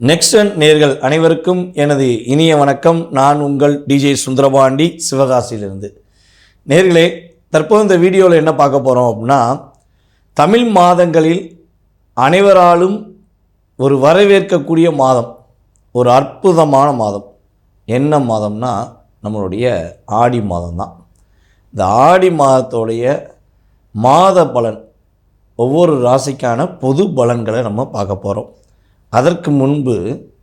Next நேர்கள் அனைவருக்கும் எனது இனிய வணக்கம். நான் உங்கள் டிஜே சுந்தரபாண்டி சிவகாசியிலிருந்து. நேர்களே தற்போது இந்த வீடியோவில் என்ன பார்க்க போகிறோம் அப்படின்னா தமிழ் மாதங்களில் அனைவராலும் ஒரு வரவேற்கக்கூடிய மாதம் ஒரு அற்புதமான மாதம். என்ன மாதம்னா நம்மளுடைய ஆடி மாதம் தான் இந்த ஆடி மாதத்தோடைய மாத பலன் ஒவ்வொரு ராசிக்கான பொது பலன்களை நம்ம பார்க்க போகிறோம் அதற்கு முன்பு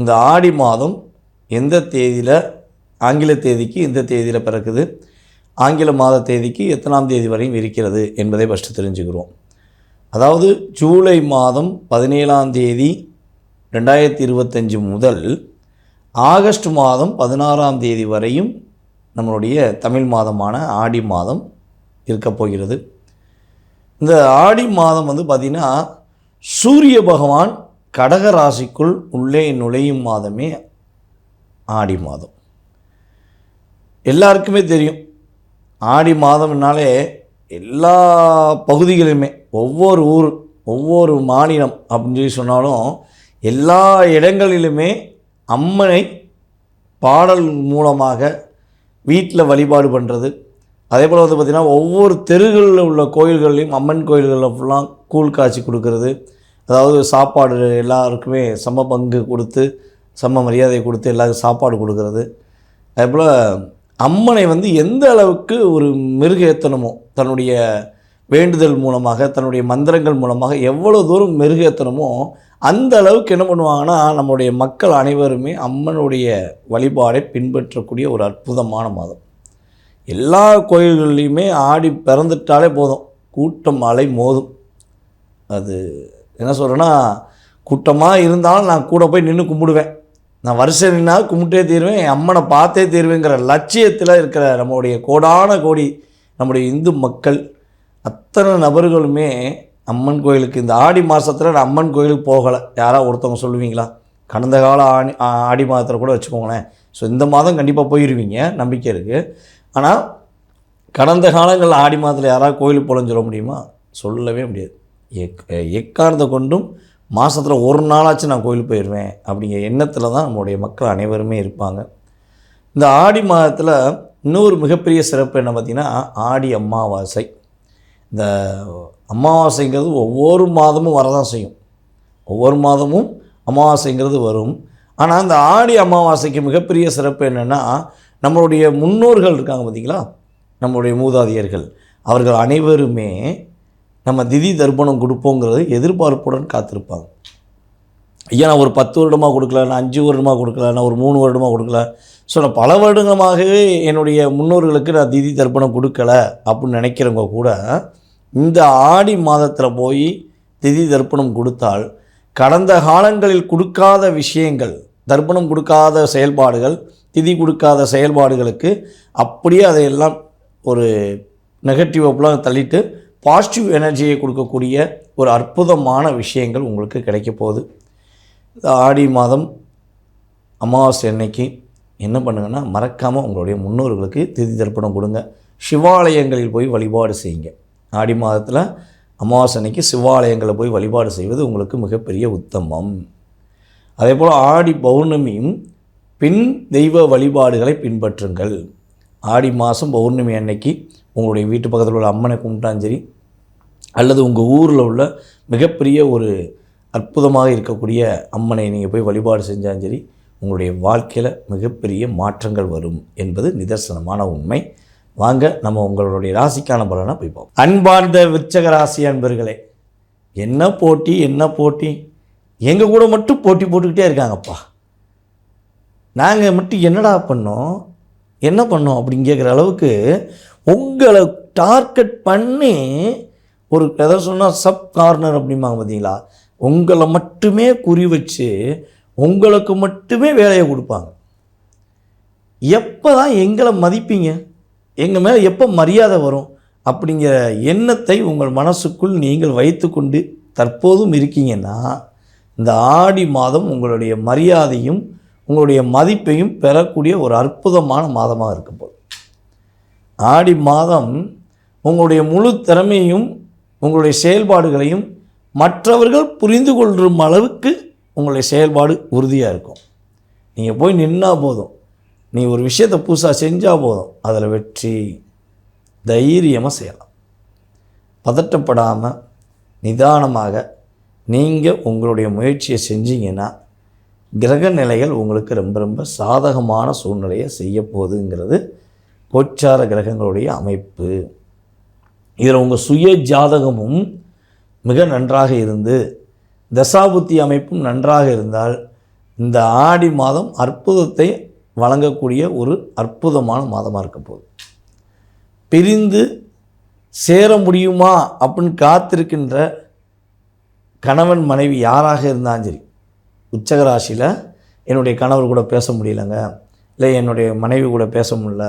இந்த ஆடி மாதம் எந்த தேதியில் ஆங்கில தேதிக்கு எந்த தேதியில் பிறக்குது? ஆங்கில மாத தேதிக்கு எத்தனாம் தேதி வரையும் இருக்கிறது என்பதை ஃபஸ்ட்டு தெரிஞ்சுக்கிறோம். அதாவது ஜூலை மாதம் பதினேழாம் தேதி ரெண்டாயிரத்தி இருபத்தஞ்சி முதல் ஆகஸ்ட் மாதம் பதினாறாம் தேதி வரையும் நம்மளுடைய தமிழ் மாதமான ஆடி மாதம் இருக்கப் போகிறது. இந்த ஆடி மாதம் வந்து பார்த்திங்கன்னா சூரிய பகவான் கடக ராசிக்குள் உள்ளே நுழையும் மாதமே ஆடி மாதம். எல்லாருக்குமே தெரியும். ஆடி மாதம்னாலே எல்லா பகுதிகளுமே ஒவ்வொரு ஊர் ஒவ்வொரு மாநிலம் அப்படின்னு சொல்லி சொன்னாலும் எல்லா இடங்களிலுமே அம்மனை பாடல் மூலமாக வீட்டில் வழிபாடு பண்ணுறது. அதே போல் வந்து பார்த்திங்கன்னா ஒவ்வொரு தெருகளில் உள்ள கோயில்கள்லையும் அம்மன் கோயில்களில் ஃபுல்லாக கூழ் காய்ச்சி கொடுக்கறது. அதாவது சாப்பாடு எல்லாருக்குமே சம பங்கு கொடுத்து சம மரியாதை கொடுத்து எல்லாருக்கும் சாப்பாடு கொடுக்கறது. அதேபோல் அம்மனை வந்து எந்த அளவுக்கு ஒரு மெருகேற்றணுமோ தன்னுடைய வேண்டுதல் மூலமாக தன்னுடைய மந்திரங்கள் மூலமாக எவ்வளோ தூரம் மெருகேத்தனமோ அந்த அளவுக்கு என்ன பண்ணுவாங்கன்னா நம்முடைய மக்கள் அனைவருமே அம்மனுடைய வழிபாடை பின்பற்றக்கூடிய ஒரு அற்புதமான மாதம். எல்லா கோயில்கள்லேயுமே ஆடி பிறந்துட்டாலே போதும். கூட்டம் அலை மோதும். அது என்ன சொல்கிறேன்னா கூட்டமாக இருந்தாலும் நான் கூட போய் நின்று கும்பிடுவேன். நான் வருஷம் நின்னா கும்பிட்டே தீருவேன் என் அம்மனை பார்த்தே தீருவேங்கிற லட்சியத்தில் இருக்கிற நம்மளுடைய கோடான கோடி நம்முடைய இந்து மக்கள் அத்தனை நபர்களுமே அம்மன் கோயிலுக்கு இந்த ஆடி மாதத்தில் நான் அம்மன் கோயிலுக்கு போகலை. யாராவது ஒருத்தவங்க சொல்லுவீங்களா? கடந்த கால ஆடி ஆடி மாதத்தில் கூட வச்சுக்கோங்களேன். ஸோ இந்த மாதம் கண்டிப்பாக போயிடுவீங்க நம்பிக்கை இருக்குது ஆனால் கடந்த காலங்களில் ஆடி மாதத்தில் யாராவது கோயிலுக்கு போகலன்னு சொல்ல முடியுமா? சொல்லவே முடியாது. எக் எக்காரணத்தை கொண்டும் மாதத்தில் ஒரு நாளாச்சும் நான் கோயிலுக்கு போயிடுவேன் அப்படிங்கிற எண்ணத்தில் தான் நம்மளுடைய மக்கள் அனைவருமே இருப்பாங்க. இந்த ஆடி மாதத்தில் இன்னொரு மிகப்பெரிய சிறப்பு என்ன பார்த்திங்கன்னா ஆடி அமாவாசை. இந்த அமாவாசைங்கிறது ஒவ்வொரு மாதமும் வரதான் செய்யும். ஒவ்வொரு மாதமும் அமாவாசைங்கிறது வரும். ஆனால் இந்த ஆடி அமாவாசைக்கு மிகப்பெரிய சிறப்பு என்னென்னா நம்மளுடைய முன்னோர்கள் இருக்காங்க பார்த்தீங்களா? நம்மளுடைய மூதாதையர்கள். அவர்கள் அனைவருமே நம்ம திதி தர்ப்பணம் கொடுப்போங்கிறது எதிர்பார்ப்புடன் காத்திருப்பாங்க. ஐயா நான் ஒரு பத்து வருடமாக கொடுக்கல நான் அஞ்சு வருடமாக கொடுக்கல நான் ஒரு மூணு வருடமாக கொடுக்கல. ஸோ நான் பல வருடமாகவே என்னுடைய முன்னோர்களுக்கு நான் திதி தர்ப்பணம் கொடுக்கல அப்படின்னு நினைக்கிறவங்க கூட இந்த ஆடி மாதத்தில் போய் திதி தர்ப்பணம் கொடுத்தால் கடந்த காலங்களில் கொடுக்காத விஷயங்கள் தர்ப்பணம் கொடுக்காத செயல்பாடுகள் திதி கொடுக்காத செயல்பாடுகளுக்கு அப்படியே அதையெல்லாம் ஒரு நெகட்டிவ் அப்பெல்லாம் தள்ளிட்டு பாசிட்டிவ் எனர்ஜியை கொடுக்கக்கூடிய ஒரு அற்புதமான விஷயங்கள் உங்களுக்கு கிடைக்க போகுது. ஆடி மாதம் அமாவாசை அன்னைக்கு என்ன பண்ணுங்கன்னா மறக்காமல் உங்களுடைய முன்னோர்களுக்கு திதி தர்ப்பணம் கொடுங்க. சிவாலயங்களில் போய் வழிபாடு செய்யுங்க. ஆடி மாதத்தில் அமாவாசை அன்னைக்கு சிவாலயங்களில் போய் வழிபாடு செய்வது உங்களுக்கு மிகப்பெரிய உத்தமம். அதே போல் ஆடி பௌர்ணமியும் பின் தெய்வ வழிபாடுகளை பின்பற்றுங்கள். ஆடி மாதம் பௌர்ணமி அன்னைக்கு உங்களுடைய வீட்டு பக்கத்தில் உள்ள அம்மனை கும்பிட்டாலும் சரி அல்லது உங்கள் ஊரில் உள்ள மிகப்பெரிய ஒரு அற்புதமாக இருக்கக்கூடிய அம்மனை நீங்கள் போய் வழிபாடு செஞ்சாலும் சரி உங்களுடைய வாழ்க்கையில் மிகப்பெரிய மாற்றங்கள் வரும் என்பது நிதர்சனமான உண்மை. வாங்க நம்ம உங்களுடைய ராசிக்கான பலனை போய் பார்ப்போம். அன்பார்ந்த விச்சக ராசி அன்பர்களே என்ன போட்டி என்ன போட்டி? எங்கள் கூட மட்டும் போட்டி போட்டுக்கிட்டே இருக்காங்கப்பா. நாங்கள் மட்டும் என்னடா பண்ணோம் என்ன பண்ணோம் அப்படின்னு கேட்குற அளவுக்கு உங்களை டார்கெட் பண்ணி ஒரு எதை சொன்னால் சப் கார்னர் அப்படிம்பாங்க பார்த்தீங்களா? உங்களை மட்டுமே குறி வச்சு உங்களுக்கு மட்டுமே வேலையை கொடுப்பாங்க. எப்போ தான் எங்களை மதிப்பீங்க? எங்கள் மேலே எப்போ மரியாதை வரும்? அப்படிங்கிற எண்ணத்தை உங்கள் மனசுக்குள் நீங்கள் வைத்துக்கொண்டு தற்போதும் இருக்கீங்கன்னா இந்த ஆடி மாதம் உங்களுடைய மரியாதையும் உங்களுடைய மதிப்பையும் பெறக்கூடிய ஒரு அற்புதமான மாதமாக இருக்க போகுது ஆடி மாதம் உங்களுடைய முழு திறமையும் உங்களுடைய செயல்பாடுகளையும் மற்றவர்கள் புரிந்து கொள்ளும் அளவுக்கு உங்களுடைய செயல்பாடு உறுதியாக இருக்கும். நீங்கள் போய் நின்னால் போதும். நீ ஒரு விஷயத்தை புதுசாக செஞ்சால் போதும். அதில் வெற்றி தைரியமாக செய்யலாம். பதட்டப்படாமல் நிதானமாக நீங்கள் உங்களுடைய முயற்சியை செஞ்சீங்கன்னா கிரக நிலைகள் உங்களுக்கு ரொம்ப ரொம்ப சாதகமான சூழ்நிலையை செய்ய போகுதுங்கிறது கோச்சார கிரகங்களுடைய அமைப்பு. இதில் உங்கள் சுய ஜாதகமும் மிக நன்றாக இருந்து தசாபுத்தி அமைப்பும் நன்றாக இருந்தால் இந்த ஆடி மாதம் அற்புதத்தை வழங்கக்கூடிய ஒரு அற்புதமான மாதமாக இருக்க போகுது. பிரிந்து சேர முடியுமா அப்படின்னு காத்திருக்கின்ற கணவன் மனைவி யாராக இருந்தாலும் சரி உச்சகராசியில் என்னுடைய கணவர் கூட பேச முடியலங்க இல்லை என்னுடைய மனைவி கூட பேச முடியல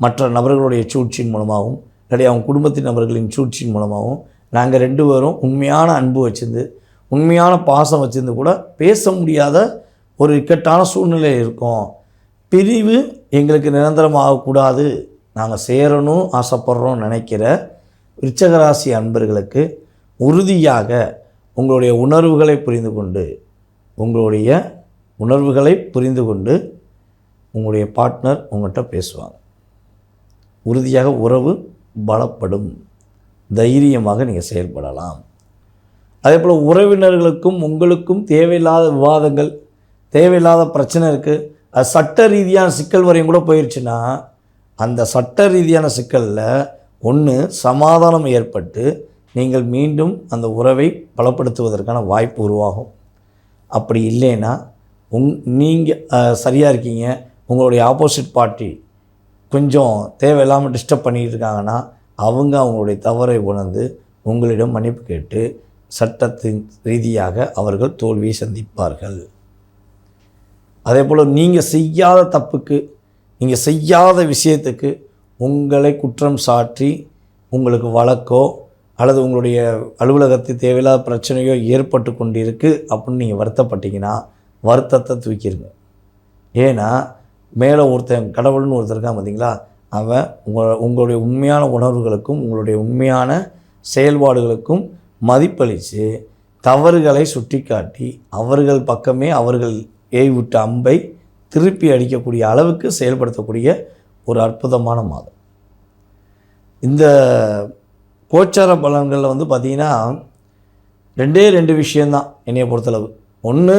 மற்ற நபர்களுடைய சூழ்ச்சியின் மூலமாகவும் இல்லாட்டி அவங்க குடும்பத்தின் நபர்களின் சூழ்ச்சியின் மூலமாகவும் நாங்கள் ரெண்டு பேரும் உண்மையான அன்பு வச்சிருந்து உண்மையான பாசம் வச்சிருந்து கூட பேச முடியாத ஒரு இக்கட்டான சூழ்நிலை இருக்கும். பிரிவு எங்களுக்கு நிரந்தரமாகக்கூடாது நாங்கள் சேரணும் ஆசைப்படுறோம் நினைக்கிற விருச்சகராசி அன்பர்களுக்கு உறுதியாக உங்களுடைய உணர்வுகளை புரிந்து கொண்டு உங்களுடைய உணர்வுகளை புரிந்து கொண்டு உங்களுடைய பார்ட்னர் உங்கள்கிட்ட பேசுவாங்க. உறுதியாக உறவு பலப்படும். தைரியமாக நீங்கள் செயல்படலாம். அதே போல் உறவினர்களுக்கும் உங்களுக்கும் தேவையில்லாத விவாதங்கள் தேவையில்லாத பிரச்சனை இருக்குது அது சட்ட ரீதியான சிக்கல் வரையும் கூட போயிடுச்சுன்னா அந்த சட்ட ரீதியான சிக்கலில் ஒன்று சமாதானம் ஏற்பட்டு நீங்கள் மீண்டும் அந்த உறவை பலப்படுத்துவதற்கான வாய்ப்பு உருவாகும். அப்படி இல்லைன்னா உங் நீங்கள் சரியாக இருக்கீங்க. உங்களுடைய ஆப்போசிட் பார்ட்டி கொஞ்சம் தேவையில்லாமல் டிஸ்டர்ப் பண்ணிகிட்டு இருக்காங்கன்னா அவங்க அவங்களுடைய தவறை உணர்ந்து உங்களிடம் மன்னிப்பு கேட்டு சட்டத்தின் ரீதியாக அவர்கள் தோல்வியை சந்திப்பார்கள். அதே போல் நீங்கள் செய்யாத தப்புக்கு நீங்கள் செய்யாத விஷயத்துக்கு உங்களை குற்றம் சாற்றி உங்களுக்கு வழக்கோ அல்லது உங்களுடைய அலுவலகத்தில் தேவையில்லாத பிரச்சனையோ ஏற்பட்டு கொண்டிருக்கு அப்படின்னு நீங்கள் வருத்தப்பட்டீங்கன்னா வருத்தத்தை தூக்கிடுங்க ஏன்னா மேலே ஒருத்தன் கடவுள்னு ஒருத்தர் இருக்கான் பார்த்தீங்களா அவன் உங்கள் உங்களுடைய உண்மையான உணர்வுகளுக்கும் உங்களுடைய உண்மையான செயல்பாடுகளுக்கும் மதிப்பளித்து தவறுகளை சுட்டிக்காட்டி அவர்கள் பக்கமே அவர்கள் ஏய்விட்ட அம்பை திருப்பி அடிக்கக்கூடிய அளவுக்கு செயல்படுத்தக்கூடிய ஒரு அற்புதமான மாதம். இந்த கோச்சார பலன்களில் வந்து பார்த்திங்கன்னா ரெண்டே ரெண்டு விஷயந்தான் என்னைய பொறுத்தளவு. ஒன்று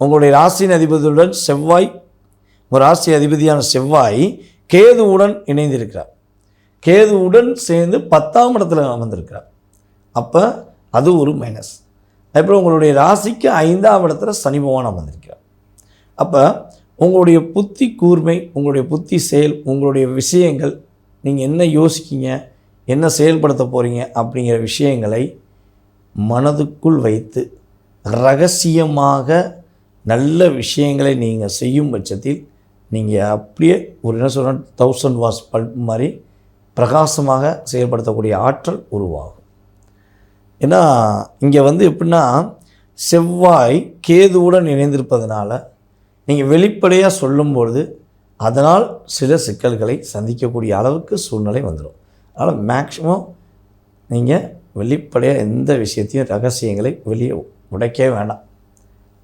உங்களுடைய ராசியின் அதிபதியுடன் செவ்வாய் ஒரு ராசி அதிபதியான செவ்வாய் கேதுவுடன் இணைந்திருக்கிறார். கேதுவுடன் சேர்ந்து பத்தாம் இடத்துல அமர்ந்திருக்கிறார். அப்போ அது ஒரு மைனஸ் அப்புறம் உங்களுடைய ராசிக்கு ஐந்தாம் இடத்துல சனி பகவான் அமர்ந்திருக்கிறார். அப்போ உங்களுடைய புத்தி கூர்மை உங்களுடைய புத்தி செயல் உங்களுடைய விஷயங்கள் நீங்கள் என்ன யோசிக்கீங்க என்ன செயல்படுத்த போகிறீங்க அப்படிங்கிற விஷயங்களை மனதுக்குள் வைத்து ரகசியமாக நல்ல விஷயங்களை நீங்கள் செய்யும் பட்சத்தில் நீங்கள் அப்படியே ஒரு என்ன சொல்கிறேன் தௌசண்ட் வாஸ் பல்ப் மாதிரி பிரகாசமாக செயல்படுத்தக்கூடிய ஆற்றல் உருவாகும். ஏன்னா இங்கே வந்து எப்படின்னா செவ்வாய் கேதுவுடன் இணைந்திருப்பதனால நீங்கள் வெளிப்படையாக சொல்லும்பொழுது அதனால் சில சிக்கல்களை சந்திக்கக்கூடிய அளவுக்கு சூழ்நிலை வந்துடும். அதனால் மேக்ஸிமம் நீங்கள் வெளிப்படையாக எந்த விஷயத்தையும் ரகசியங்களை வெளியே உடைக்கவே வேண்டாம்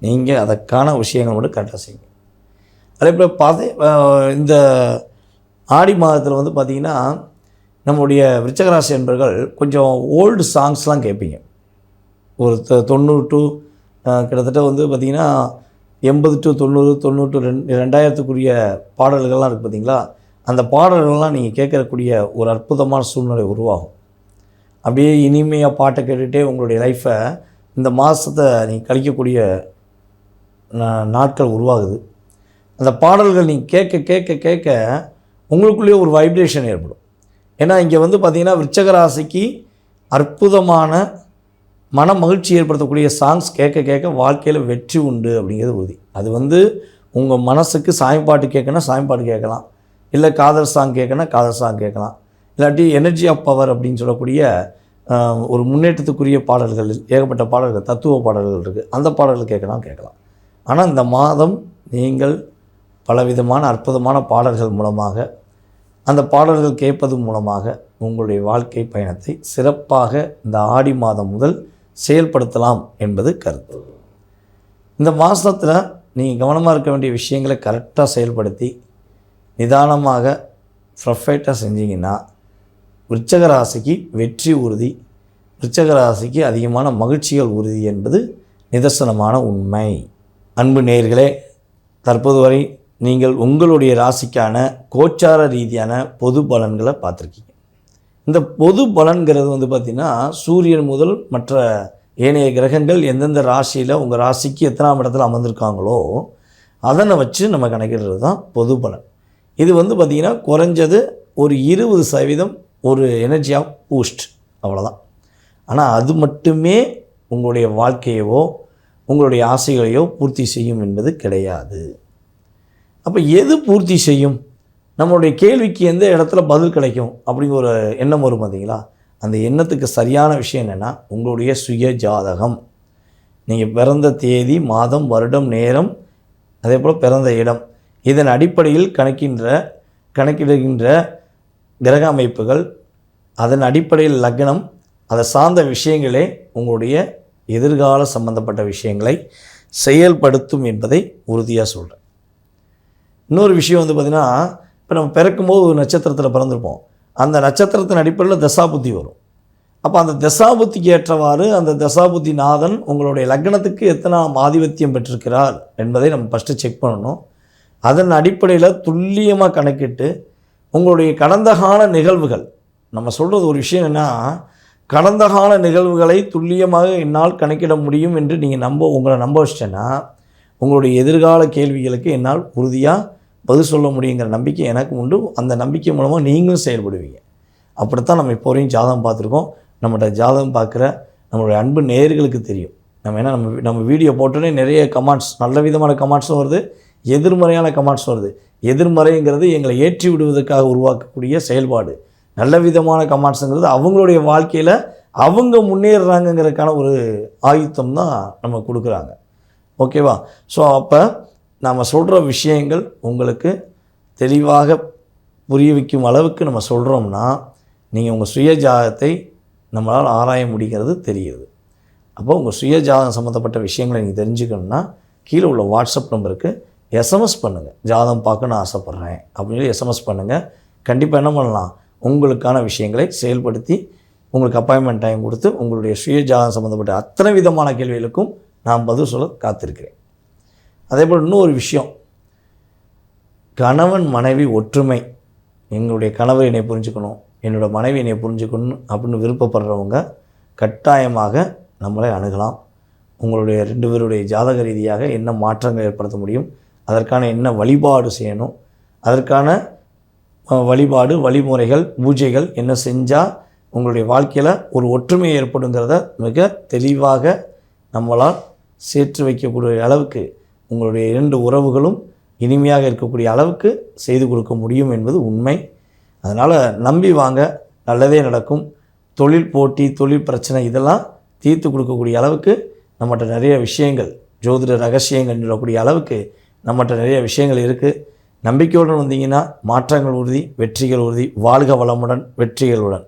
நீங்கள் அதற்கான விஷயங்கள் மட்டும் கரெக்டாக செய்யுங்க. அதே போல் பதை இந்த ஆடி மாதத்தில் வந்து பார்த்திங்கன்னா நம்முடைய விருச்சகராசி என்பர்கள் கொஞ்சம் ஓல்டு சாங்ஸ்லாம் கேட்பீங்க ஒரு தொண்ணூறு டு கிட்டத்தட்ட வந்து பார்த்திங்கன்னா எண்பது டு தொண்ணூறு தொண்ணூறு ரெண்டு ரெண்டாயிரத்துக்குரிய பாடல்கள்லாம் இருக்குது பார்த்திங்களா அந்த பாடல்கள்லாம் நீங்கள் கேட்கக்கூடிய ஒரு அற்புதமான சூழ்நிலை உருவாகும். அப்படியே இனிமையாக பாட்டை கேட்டுகிட்டே உங்களுடைய லைஃப்பை இந்த மாதத்தை நீங்கள் கழிக்கக்கூடிய நா- நாட்கள் உருவாகுது. அந்த பாடல்கள் நீங்கள் கேட்க கேட்க கேட்க உங்களுக்குள்ளேயே ஒரு வைப்ரேஷன் ஏற்படும். ஏன்னா இங்கே வந்து பார்த்திங்கன்னா விருச்சகராசிக்கு அற்புதமான மன மகிழ்ச்சி ஏற்படுத்தக்கூடிய சாங்ஸ் கேட்க கேட்க வாழ்க்கையில் வெற்றி உண்டு அப்படிங்கிறது உறுதி. அது வந்து உங்கள் மனசுக்கு சாமி பாட்டு கேட்கணும் சாமி பாட்டு கேட்கலாம். இல்லை காதல் சாங் கேட்கணும் காதல் சாங் கேட்கலாம். இல்லாட்டி எனர்ஜி ஆஃப் பவர் அப்படின்னு சொல்லக்கூடிய ஒரு முன்னேற்றத்துக்குரிய பாடல்கள் ஏகப்பட்ட பாடல்கள் தத்துவ பாடல்கள் இருக்குது அந்த பாடல்கள் கேட்கலாம் கேட்கலாம். ஆனால் இந்த மாதம் நீங்கள் பலவிதமான அற்புதமான பாடல்கள் மூலமாக அந்த பாடல்கள் கேட்பது மூலமாக உங்களுடைய வாழ்க்கை பயணத்தை சிறப்பாக இந்த ஆடி மாதம் முதல் செயல்படுத்தலாம் என்பது கருத்து. இந்த மாதத்தில் நீங்கள் கவனமாக இருக்க வேண்டிய விஷயங்களை கரெக்டாக செயல்படுத்தி நிதானமாக ப்ரொஃபைட்டாக செஞ்சீங்கன்னா விருச்சக ராசிக்கு வெற்றி உறுதி விருச்சக ராசிக்கு அதிகமான மகிழ்ச்சிகள் உறுதி என்பது நிதர்சனமான உண்மை. அன்பு நேயர்களே தற்போது வரை நீங்கள் உங்களுடைய ராசிக்கான கோச்சார ரீதியான பொது பலன்களை பார்த்துருக்கீங்க. இந்த பொது பலன்கிறது வந்து பார்த்திங்கன்னா சூரியன் முதல் மற்ற ஏனைய கிரகங்கள் எந்தெந்த ராசியில் உங்கள் ராசிக்கு எத்தனாம் இடத்துல அமர்ந்திருக்காங்களோ அதனை வச்சு நம்ம கணக்கிடுறது தான் பொது பலன். இது வந்து பார்த்திங்கன்னா குறைஞ்சது ஒரு இருபது சதவீதம் ஒரு எனர்ஜியாக பூஸ்ட் அவ்வளோதான் ஆனால் அது மட்டுமே உங்களுடைய வாழ்க்கையவோ உங்களுடைய ஆசைகளையோ பூர்த்தி செய்யும் என்பது கிடையாது. அப்போ எது பூர்த்தி செய்யும்? நம்மளுடைய கேள்விக்கு எந்த இடத்துல பதில் கிடைக்கும்? அப்படிங்கிற ஒரு எண்ணம் வரும் பார்த்தீங்களா அந்த எண்ணத்துக்கு சரியான விஷயம் என்னென்னா உங்களுடைய சுய ஜாதகம். நீங்கள் பிறந்த தேதி மாதம் வருடம் நேரம் அதே போல் பிறந்த இடம். இதன் அடிப்படையில் கணக்கின்ற கணக்கிடுகின்ற கிரக அமைப்புகள் அதன் அடிப்படையில் லக்னம் அதை சார்ந்த விஷயங்களே உங்களுடைய எதிர்கால சம்பந்தப்பட்ட விஷயங்களை செயல்படுத்தும் என்பதை உறுதியாக சொல்கிறேன் இன்னொரு விஷயம் வந்து பார்த்திங்கன்னா இப்போ நம்ம பிறக்கும்போது ஒரு நட்சத்திரத்தில் பிறந்திருப்போம். அந்த நட்சத்திரத்தின் அடிப்படையில் தசாபுத்தி வரும். அப்போ அந்த தசாபுத்திக்கு ஏற்றவாறு அந்த தசாபுத்தி நாதன் உங்களுடைய லக்னத்துக்கு எத்தனாம் ஆதிபத்தியம் பெற்றிருக்கிறார் என்பதை நம்ம ஃபஸ்ட்டு செக் பண்ணணும். அதன் அடிப்படையில் துல்லியமாக கணக்கிட்டு உங்களுடைய கடந்த கால நிகழ்வுகள் நம்ம சொல்கிறது ஒரு விஷயம் என்ன கடந்த கால நிகழ்வுகளை துல்லியமாக என்னால் கணக்கிட முடியும் என்று நீங்கள் நம்ப உங்களை நம்ப வச்சிட்டேன்னா உங்களுடைய எதிர்கால கேள்விகளுக்கு என்னால் உறுதியாக பதில் சொல்ல முடியுங்கிற நம்பிக்கை எனக்கு உண்டு. அந்த நம்பிக்கை மூலமாக நீங்களும் செயல்படுவீங்க. அப்படித்தான் நம்ம இப்போ வரையும் ஜாதகம் பார்த்துருக்கோம். நம்மகிட்ட ஜாதகம் பார்க்குற நம்மளுடைய அன்பு நேர்களுக்கு தெரியும். நம்ம ஏன்னா நம்ம நம்ம வீடியோ போட்டோன்னே நிறைய கமெண்ட்ஸ் நல்ல விதமான கமெண்ட்ஸும் வருது. எதிர்மறையான கமெண்ட்ஸ் வருது. எதிர்மறைங்கிறது எங்களை ஏற்றி விடுவதற்காக உருவாக்கக்கூடிய செயல்பாடு. நல்ல விதமான கமெண்ட்ஸுங்கிறது அவங்களுடைய வாழ்க்கையில் அவங்க முன்னேறுறாங்கங்கிறதுக்கான ஒரு ஆயுத்தம் தான் நம்ம கொடுக்குறாங்க. ஓகேவா? ஸோ அப்போ நாம் சொல்கிற விஷயங்கள் உங்களுக்கு தெளிவாக புரிய வைக்கும் அளவுக்கு நம்ம சொல்கிறோம்னா நீங்கள் உங்கள் சுய ஜாதகத்தை நம்மளால் ஆராய முடிகிறது தெரியுது அப்போ உங்கள் சுய ஜாதகம் சம்மந்தப்பட்ட விஷயங்களை நீங்கள் தெரிஞ்சுக்கணுன்னா கீழே உள்ள வாட்ஸ்அப் நம்பருக்கு எஸ்எம்எஸ் பண்ணுங்கள் ஜாதகம் பார்க்க நான் ஆசைப்பட்றேன் அப்படின்னு சொல்லி எஸ்எம்எஸ் பண்ணுங்கள் கண்டிப்பாக என்ன பண்ணலாம்? உங்களுக்கான விஷயங்களை செயல்படுத்தி உங்களுக்கு அப்பாயின்மெண்ட் டைம் கொடுத்து உங்களுடைய சுய ஜாதகம் சம்மந்தப்பட்ட அத்தனை விதமான கேள்விகளுக்கும் நான் பதில் சொல்ல காத்திருக்கிறேன். அதே போல் இன்னொரு விஷயம். கணவன் மனைவி ஒற்றுமை. எங்களுடைய கணவர் என்னை புரிஞ்சுக்கணும் என்னோட மனைவி என்னை புரிஞ்சுக்கணும் அப்படின்னு விருப்பப்படுறவங்க கட்டாயமாக நம்மளை அணுகலாம். உங்களுடைய ரெண்டு பேருடைய ஜாதக ரீதியாக என்ன மாற்றங்கள் ஏற்படுத்த முடியும் அதற்கான என்ன வழிபாடு செய்யணும் அதற்கான வழிபாடு வழிமுறைகள் பூஜைகள் என்ன செஞ்சால் உங்களுடைய வாழ்க்கையில் ஒரு ஒற்றுமை ஏற்படுங்கிறத மிக தெளிவாக நம்மளால் சேர்த்து வைக்கக்கூடிய அளவுக்கு உங்களுடைய இரண்டு உறவுகளும் இனிமையாக இருக்கக்கூடிய அளவுக்கு செய்து கொடுக்க முடியும் என்பது உண்மை. அதனால் நம்பி வாங்க நல்லதே நடக்கும். தொழில் போட்டி தொழில் பிரச்சனை இதெல்லாம் தீர்த்து கொடுக்கக்கூடிய அளவுக்கு நம்மகிட்ட நிறைய விஷயங்கள் ஜோதிட ரகசியங்கள் சொல்லக்கூடிய அளவுக்கு நம்மகிட்ட நிறைய விஷயங்கள் இருக்குது நம்பிக்கையுடன் வந்தீங்கன்னா மாற்றங்கள் உறுதி வெற்றிகள் உறுதி வாழ்க வளமுடன் வெற்றிகளுடன்.